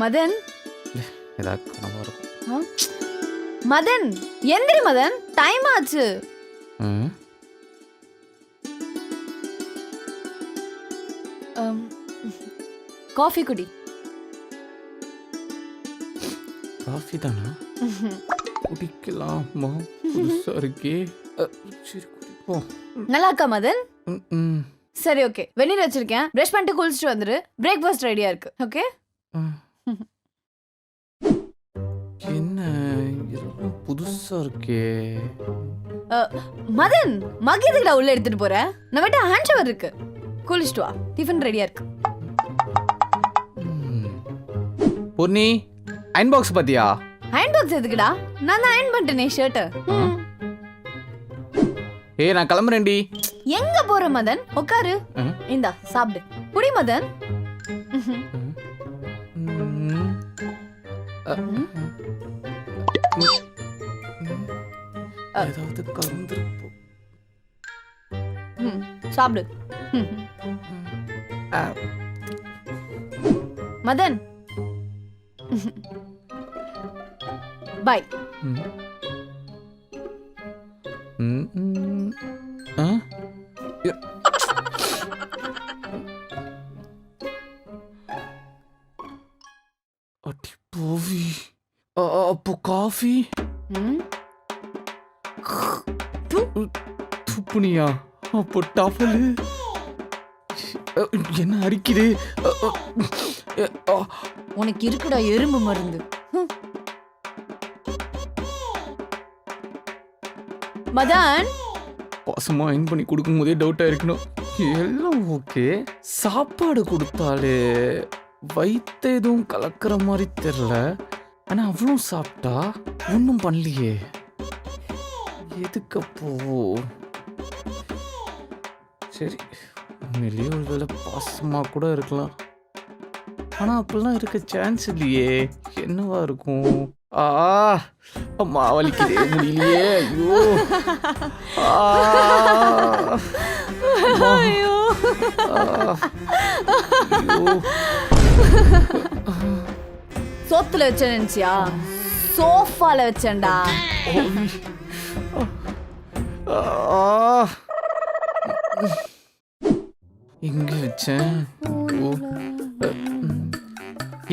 மதன்? ஏதாவது கனவா இருக்கும்? மதன் எந்திரி மதன் டைம் ஆச்சு. ம். காஃபி குடி. காஃபி தானா? குடிக்கலாமா? புதுசா இருக்கே. அ, சரி குடிப்போம். நல்லா இருக்கா மதன்? ம், ம். சரி ஓகே வெந்நீர் வச்சிருக்கேன். ப்ரஷ் பண்ணிட்டு குளிச்சுட்டு வந்துரு. பிரேக்ஃபாஸ்ட் ரெடியா இருக்கு. ஓகே ஆ. என்ன? இதெல்லாம் புதுசா இருக்கே. மதன் மக் எதுக்குடா உள்ள எடுத்துட்டு போற? நம்ம கிட்ட ஹேண்ட் ஷவர் இருக்கு. குளிச்சுட்டு வா. டிஃபன் ரெடியா இருக்கு. பொன்னி அயன் பாக்ஸ் பாத்தியா? அயன் பாக்ஸ் எதுக்குடா? நான் தான் அயன் பண்ணிட்டேனே ஷர்ட் ஏய் நான் கிளம்புறேன்டி. எங்க போற மதன்? உட்காரு. இந்தா சாப்பிடு. குடி மதன். ஏதாவது கலந்துருப்போம். ம், சாப்பிடு. ம். மதன். பாய். ம். ம், போவி அப்போ காஃபி துப்புனியா அப்போ அ, என்ன அரிக்குது. உனக்கு இருக்குடா எறும்பு மருந்து. மதன்? பாசமா அயன் பண்ணி கொடுக்கும் போதே டவுட்டா இருக்கணும். எல்லாம் ஓகே சாப்பாடு கொடுத்தாலே வயித்த எதுவும் கலக்கிற மாதிரி தெரியல ஆனா அவ்வளோ சாப்பிட்டா ஒன்றும் பண்ணலையே. எதுக்கு அப்போ? சரி உண்மையிலேயே ஒரு வேளை பாசமா கூட இருக்கலாம். ஆனா அப்பெல்லாம் இருக்க சான்ஸ் இல்லையே. என்னவா இருக்கும்? ஆ அம்மா வலிக்குதே முடியலையே. ஐயோ. ஐயோ. ஐயோ. சோத்துல வச்ச நினைச்சியா சோஃபால வச்சேன்டா. எங்க வச்சேன்.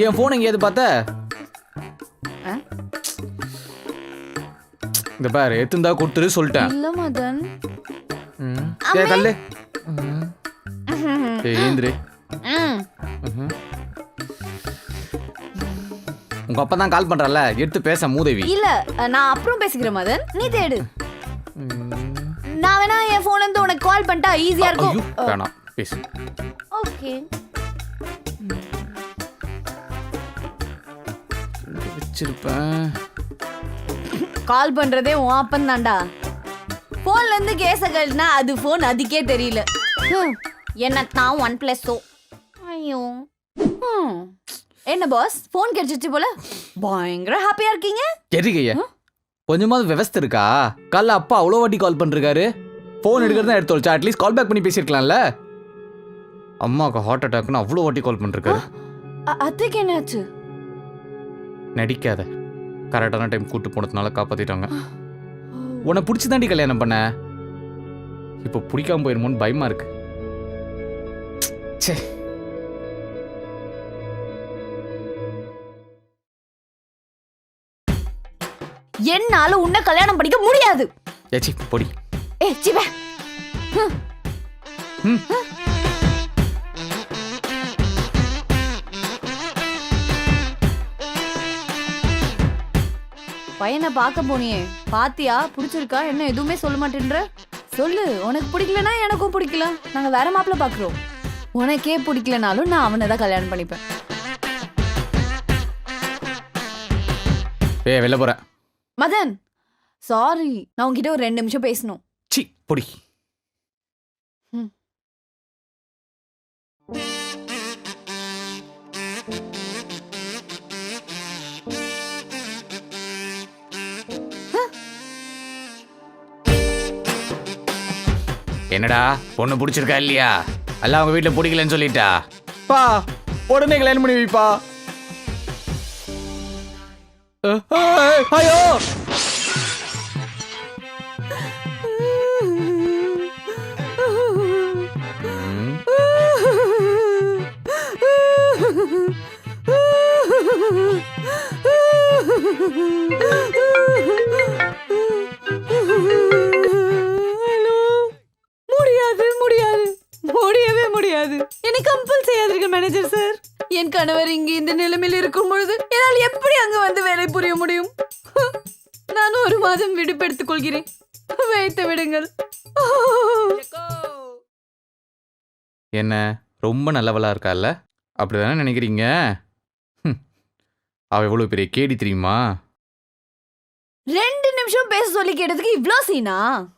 என் போன் எங்கேயாவது பார்த்த? இந்த பாரு எத்துந்தா கொடுத்துரு சொல்லிட்டேன் இல்ல மதன். ஏ கல்லு ஏந்திரு. உங்க அப்பா தான் கால் பண்றல எடுத்து பேச மூதேவி. இல்ல நான் அப்புறம் பேசிக்கிறேன் மதன். நீ தேடு. நான் வேணா என் போன்ல இருந்து உனக்கு கால் பண்ணிட்டா ஈஸியா இருக்கும். வேணாம் பேசு. ஓகே வச்சிருப்பேன். கால் பண்றதே உன் அப்பன் தான்டா. போன்ல இருந்து கேச கழினா அது போன் அதுக்கே தெரியல. ஹம், என்னத்தான் ஒன் பிளஸ் ஐயோ. என்ன பாஸ் போன் கிடைச்சிச்சு போல? பயங்கர ஹாப்பியா இருக்கீங்க. எதுக்கைய கொஞ்சமாவது விவஸ்தை இருக்கா? காலைல அப்பா அவ்வளோ வாட்டி கால் பண்ணிருக்காரு. ஃபோன் எடுக்கிறதா எடுத்து வச்சா. அட்லீஸ்ட் கால் பேக் பண்ணி பேசியிருக்கலாம்ல. அம்மாவுக்கு ஹார்ட் அட்டாக்னு அவ்வளோ வாட்டி கால் பண்ணிருக்காரு. அ- அத்தைக்கு என்னாச்சு? நடிக்காத. கரெக்டான டைம் கூட்டு போனதுனால காப்பாத்திட்டாங்க. உன்னை பிடிச்சி தாண்டி கல்யாணம் பண்ண. இப்போ பிடிக்காம போயிருமோன்னு பயமா இருக்கு. ச்சே. என்னால உன்னை கல்யாணம் பண்ணிக்க முடியாது. ஏச்சி பொடி. ஏ சிவ. பையனை பார்க்க போனியே. பாத்தியா பிடிச்சிருக்கா? என்ன எதுவுமே சொல்ல மாட்டேன்ற? சொல்லு உனக்கு பிடிக்கலனா எனக்கும் பிடிக்கல. நாங்க வேற மாப்பிள்ள பாக்குறோம் உனக்கே பிடிக்கலனாலும் நான் அவனை தான் கல்யாணம் பண்ணிப்பேன். ஏ வெளில போறேன் மதன் சாரி நான் உன்கிட்ட ஒரு ரெண்டு நிமிஷம் பேசணும். சி பொடி. ம். என்னடா பொண்ணு பிடிச்சிருக்கா இல்லையா? எல்லாம் அவங்க வீட்டில் பிடிக்கலன்னு சொல்லிட்டா? பா உடனே கல்யாணம் பண்ணி வைப்பா. ஐயோ! ம், முடியாது முடியாது. முடியவே முடியாது. என்னை கம்பல் செய்யாதீர்கள் மேனேஜர் சார் என் கணவர் இங்கு இந்த நிலைமையில் இருக்கும் பொழுது என்னால் எப்படி அங்கு வந்து வேலை புரிய முடியும்? நான் ஒரு மாதம் விடுப்பெடுத்துக் கொள்கிறேன். வைத்து விடுங்கள். என்ன ரொம்ப நல்லவளா இருக்கால்ல? அப்படிதானே நினைக்கிறீங்க? ஹம், அவ எவ்வளவு பெரிய கேடி தெரியுமா? ரெண்டு நிமிஷம் பேச சொல்லி கேட்டதுக்கு இவ்ளோ சீனா?